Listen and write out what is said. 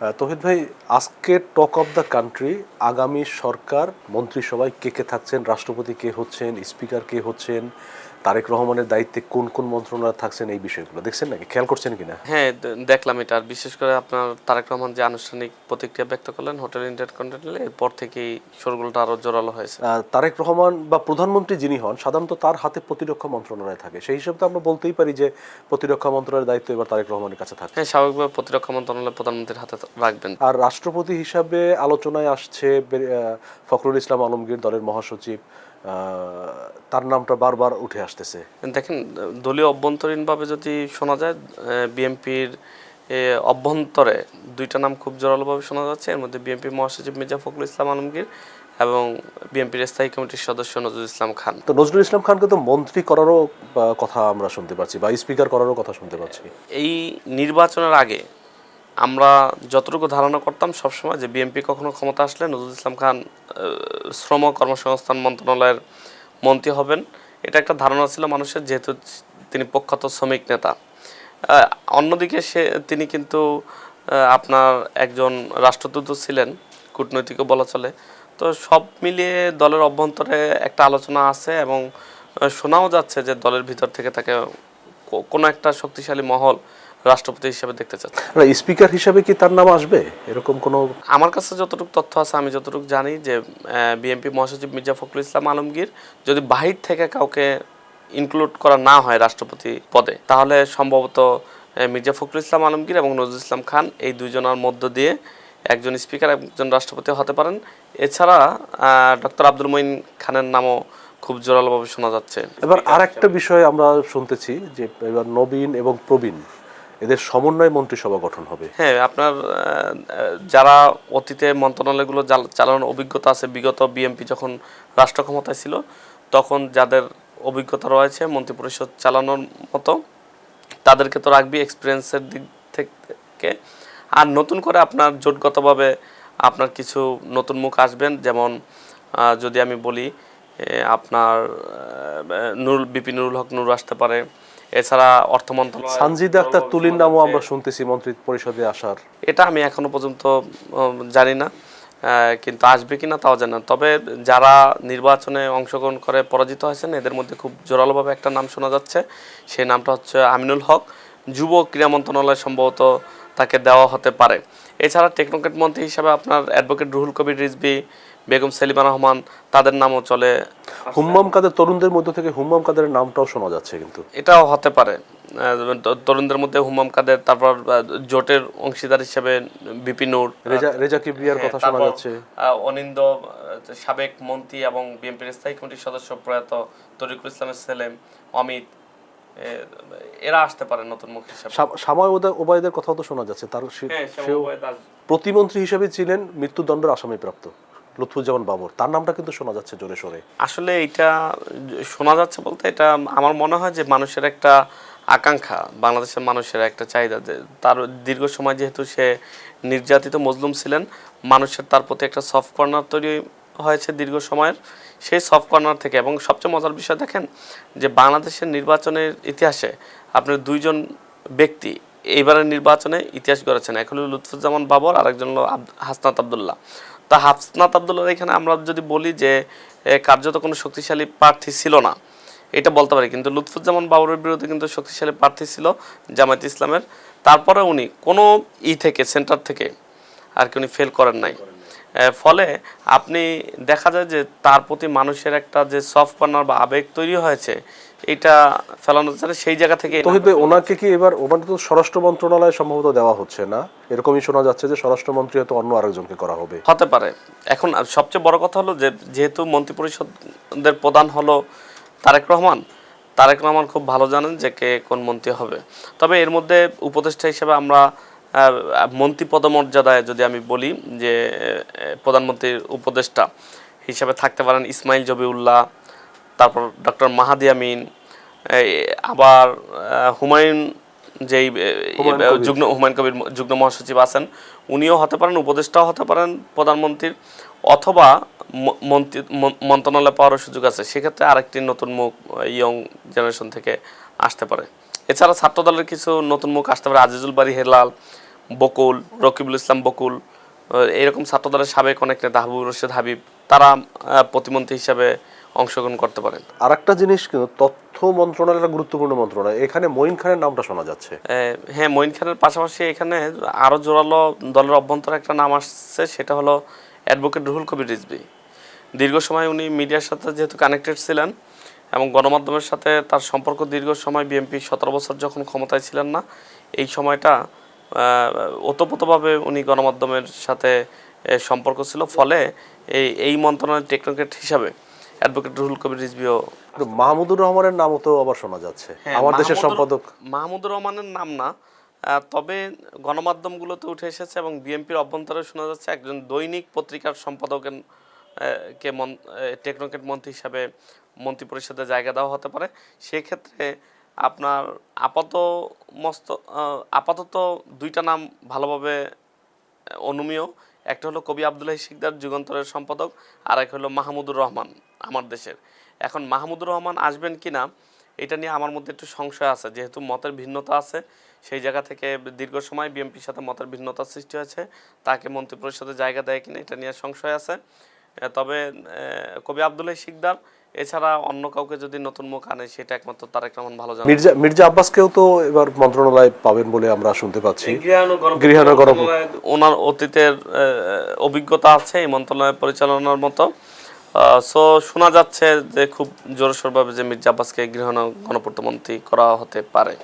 তৌহিদ ভাই, আজকে talk of the country, আগামী সরকার, মন্ত্রিসভায় কে কে থাকছেন, রাষ্ট্রপতি কে হচ্ছেন, স্পিকার কে হচ্ছেন তারেক রহমানের দায়িত্বে কোন কোন মন্ত্রণালয় থাকছেন এই বিষয়গুলো? দেখছেন নাকি? খেয়াল করছেন কিনা? হ্যাঁ দেখলাম এটা। আর বিশেষ করে আপনার তারেক রহমান যে আনুষ্ঠানিক প্রতিক্রিয়া ব্যক্ত করলেন হোটেল ইন্টারকন্টিনেন্টালে এরপর থেকেই শোরগোলটা আরও জোরালো হয়েছে। তারেক রহমান বা প্রধানমন্ত্রী যিনি হন সাধারণত তার হাতে প্রতিরক্ষা মন্ত্রণালয় থাকে। সেই হিসাবে তো আমরা বলতেই পারি যে প্রতিরক্ষা মন্ত্রণালয়ের দায়িত্ব এবার তারেক রহমানের কাছে থাকে হ্যাঁ স্বাভাবিকভাবে প্রতিরক্ষা মন্ত্রণালয় প্রধানমন্ত্রীর হাতে রাখবেন। আর রাষ্ট্রপতি হিসাবে আলোচনায় আসছে ফখরুল ইসলাম আলমগীর দলের মহাসচিব। তার নামটা বারবার উঠে আসতেছে। দেখেন দলীয় অভ্যন্তরীণভাবে যদি শোনা যায় বিএনপির অভ্যন্তরে দুইটা নাম খুব জোরালোভাবে শোনা যাচ্ছে। এর মধ্যে বিএনপি মহাসচিব মির্জা ফখরুল ইসলাম আলমগীর এবং বিএনপির স্থায়ী কমিটির সদস্য নজরুল ইসলাম খান। তো নজরুল ইসলাম খানকে তো মন্ত্রী করারও কথা আমরা শুনতে পাচ্ছি বা স্পিকার করারও কথা শুনতে পাচ্ছি। এই নির্বাচনের আগে আমরা যতটুকু ধারণা করতাম সবসময় যে বিএনপি কখনো ক্ষমতা আসলে নজরুল ইসলাম খান শ্রম কর্মসংস্থান মন্ত্রণালয়ের মন্ত্রী হবেন। এটা একটা ধারণা ছিল মানুষের, যেহেতু তিনি প্রখ্যাত শ্রমিক নেতা। অন্যদিকে সে, তিনি কিন্তু আপনার একজন রাষ্ট্রদূত ছিলেন, কূটনৈতিকও বলা চলে। তো সব মিলিয়ে দলের অভ্যন্তরে একটা আলোচনা আছে এবং শোনাও যাচ্ছে যে দলের ভিতর থেকে তাকে কোনো একটা শক্তিশালী মহল রাষ্ট্রপতি হিসেবে দেখতে চাচ্ছে স্পিকার হিসেবে কি তার নাম আসবে? এরকম কোনো আমার কাছে যতটুকু তথ্য আছে আমি যতটুকু জানি যে বিএনপি মহাসচিব মির্জা ফখরুল ইসলাম আলমগীর যদি বাহির থেকে কাউকে ইনক্লুড করা না হয় রাষ্ট্রপতি পদে তাহলে সম্ভবত মির্জা ফখরুল ইসলাম আলমগীর এবং নজরুল ইসলাম খান এই দুইজনের মধ্য দিয়ে একজন স্পিকার একজন রাষ্ট্রপতি হতে পারেন। এছাড়া ডক্টর আব্দুল মঈন খানের নামও খুব জোরালোভাবে শোনা যাচ্ছে। এবার আর একটা বিষয় আমরা শুনতেছি যে এবার নবীন এবং প্রবীণ এদের সমন্বয় মন্ত্রিসভা গঠন হবে। হ্যাঁ আপনার যারা অতীতে মন্ত্রণালয়গুলো চালানোর অভিজ্ঞতা আছে, বিগত বিএমপি যখন রাষ্ট্র ক্ষমতায় ছিল, তখন যাদের অভিজ্ঞতা রয়েছে মন্ত্রিপরিষদ চালানোর মতো, তাদেরকে তো রাখবি এক্সপিরিয়েন্সের দিক থেকে। আর নতুন করে আপনার জোটগতভাবে আপনার কিছু নতুন মুখ আসবেন, যেমন যদি আমি বলি আপনার নুরুল, বিপি নুরুল হক নুর আসতে পারে এছাড়া অর্থ মন্ত্রণালয় সানজিদা আক্তার তুলির নামও আমরা শুনতেছি মন্ত্রী পরিষদে আসার। এটা আমি এখনও পর্যন্ত জানি না কিন্তু আসবে কিনা তাও জানি না। তবে যারা নির্বাচনে অংশগ্রহণ করে পরাজিত হয়েছেন এদের মধ্যে খুব জোরালোভাবে একটা নাম শোনা যাচ্ছে। সেই নামটা হচ্ছে আমিনুল হক। যুব ক্রীড়া মন্ত্রণালয় সম্ভবত তাকে দেওয়া হতে পারে। এছাড়া টেকনোক্রেট মন্ত্রী হিসাবে আপনার অ্যাডভোকেট রুহুল কবির রিজবি বেগম সেলিমা রহমান তাদের নামও চলে হুম্মাম কাদের তরুণদের মধ্যে থেকে হুম্মাম কাদের নামটাও শোনা যাচ্ছে কিন্তু। এটাও হতে পারে। তরুণদের মধ্যে হুমাম কাদের তারপর জোটের অংশীদার হিসেবে বিপিনুর রেজা কিবরিয়ার কথা শোনা যাচ্ছে। অনিন্দ সাবেক মন্ত্রী এবং বিএনপির স্থায়ী কমিটির সদস্য প্রয়াত তরিকুল ইসলামের সেলেম অমিত এরা আসতে পারে নতুন মুখ হিসাবে। শামায় ওবায়দের কথাও তো শোনা যাচ্ছে। তার হ্যাঁ, সেও প্রতিমন্ত্রী হিসেবে ছিলেন মৃত্যুদণ্ডের আসামি প্রাপ্ত লুৎফুজ্জামান বাবর, তার নামটা কিন্তু শোনা যাচ্ছে জোরে সোরে। আসলে এটা শোনা যাচ্ছে বলতে এটা আমার মনে হয় যে মানুষের একটা আকাঙ্ক্ষা, বাংলাদেশের মানুষের একটা চাহিদা তার দীর্ঘ সময় যেহেতু সে নির্যাতিত মজলুম ছিলেন, মানুষের তার প্রতি একটা সফট কর্নার তৈরি হয়েছে দীর্ঘ সময়ের। সেই সফট কর্নার থেকে এবং সবচেয়ে মজার বিষয় দেখেন যে বাংলাদেশের নির্বাচনের ইতিহাসে আপনার দুইজন ব্যক্তি এইবারের নির্বাচনে ইতিহাস গড়েছেন, এক হলো লুৎফুজ্জামান বাবর আর একজন হলো হাসনাত আবদুল্লাহ। তা হাফনাত আবদুল্লাহ এখানে আমরা যদি বলি যে কার্যত কোনো শক্তিশালী প্রার্থী ছিল না। এটা বলতে পারি, কিন্তু লুৎফুজ্জামান বাবরের বিরুদ্ধে কিন্তু শক্তিশালী প্রার্থী ছিল জামায়াত ইসলামের। তারপরে উনি কোনো ই থেকে, সেন্টার থেকে আর কি উনি ফেল করেন নাই। ফলে আপনি দেখা যায় যে তার প্রতি মানুষের একটা যে সফট কর্নার বা আবেগ তৈরি হয়েছে এটা ফেলানো যাচ্ছে সেই জায়গা থেকে তহিদ ভাই ওনাকে কি এবার ওনাকে তো স্বরাষ্ট্র মন্ত্রণালয় সম্ভবত দেওয়া হচ্ছে না? এরকমই শোনা যাচ্ছে যে স্বরাষ্ট্রমন্ত্রী হয়তো অন্য আরেকজনকে করা হবে। হতে পারে। এখন সবচেয়ে বড় কথা হলো যে যেহেতু মন্ত্রী মন্ত্রিপরিষদের প্রধান হলো তারেক রহমান তারেক রহমান খুব ভালো জানেন যে কে কোন মন্ত্রী হবে। তবে এর মধ্যে উপদেষ্টা হিসেবে আমরা আহ, মন্ত্রী পদমর্যাদায় যদি আমি বলি যে প্রধানমন্ত্রীর উপদেষ্টা হিসাবে থাকতে পারেন ইসমাইল জবিউল্লাহ তারপর ডক্টর মাহাদি আমিন আবার হুমায়ুন যেই। যুগ্ম হুমায়ুন কবির যুগ্ম মহাসচিব আছেন উনিও হতে পারেন উপদেষ্টাও হতে পারেন প্রধানমন্ত্রীর অথবা মন্ত্রী মন- মন্ত্রণালয় পাওয়ার সুযোগ আছে সেক্ষেত্রে আরেকটি নতুন মুখ ইয়ং জেনারেশন থেকে আসতে পারে এছাড়া ছাত্র দলের কিছু নতুন মুখ আসতে পারে আজিজুল বাড়ি হেলাল বকুল রকিবুল ইসলাম বকুল এরকম ছাত্রদলের সাবেক অনেক নেতা হাবিবুর রশিদ হাবিব তারা প্রতিমন্ত্রী হিসাবে অংশগ্রহণ করতে পারেন। আর একটা জিনিস কিন্তু তথ্য মন্ত্রণালয় একটা গুরুত্বপূর্ণ মন্ত্রণালয়। এখানে মঈন খানের নামটা শোনা যাচ্ছে। হ্যাঁ মঈন খানের পাশাপাশি এখানে আরও জোরালো দলের অভ্যন্তরে একটা নাম আসছে সেটা হলো অ্যাডভোকেট রুহুল কবির রিজবি দীর্ঘ সময় উনি মিডিয়ার সাথে যেহেতু কানেক্টেড ছিলেন এবং গণমাধ্যমের সাথে তার সম্পর্ক দীর্ঘ সময় বিএনপি সতেরো বছর যখন ক্ষমতায় ছিলেন না এই সময়টা ওতপ্রোতভাবে উনি গণমাধ্যমের সাথে সম্পর্ক ছিল। ফলে এই এই মন্ত্রণালয়ের টেকনোক্রেট হিসাবে অ্যাডভোকেট রুহুল কবির রিজবিও মাহমুদুর রহমানের নামও তো আবার শোনা যাচ্ছে। হ্যাঁ, আমার দেশের সম্পাদক। মাহমুদুর রহমানের নাম না তবে গণমাধ্যমগুলোতে উঠে এসেছে এবং বিএনপির অভ্যন্তরে শোনা যাচ্ছে একজন দৈনিক পত্রিকার সম্পাদকের কে মন- টেকনোক্রেট মন্ত্রী হিসাবে মন্ত্রী পরিষদে জায়গা দেওয়া হতে পারে। সেক্ষেত্রে আপনার আপাত মস্ত আপাতত দুইটা নাম ভালোভাবে অনুমীয়। একটা হলো কবি আবদুল্লাহ শিকদার, যুগান্তরের সম্পাদক, আর এক হলো মাহমুদুর রহমান, আমার দেশের। এখন মাহমুদুর রহমান আসবেন কি না এটা নিয়ে আমার মধ্যে একটু সংশয় আছে। যেহেতু মতের ভিন্নতা আছে, সেই জায়গা থেকে দীর্ঘ সময় বিএনপির সাথে মতের ভিন্নতা সৃষ্টি হয়েছে, তাকে মন্ত্রিপরিষদে জায়গা দেয় কিনা, এটা নিয়ে সংশয় আছে। তবে কবি আবদুল্লাহ শিকদার এছাড়া অন্য কাউকে যদি নতুন মুখ আনে সেটা একমাত্র তারেক রহমান ভালো জানে। মির্জা মির্জা আব্বাসকেও তো এবার মন্ত্রণালয় পাবেন বলে আমরা শুনতে পাচ্ছি। গৃহানো গরম ওনার অতীতের আহ, অভিজ্ঞতা আছে এই মন্ত্রণালয় পরিচালনার মতো। সো শোনা যাচ্ছে যে খুব জোরসোরভাবে যে মির্জা আব্বাসকে গৃহানো গণপূর্ত মন্ত্রী করা হতে পারে।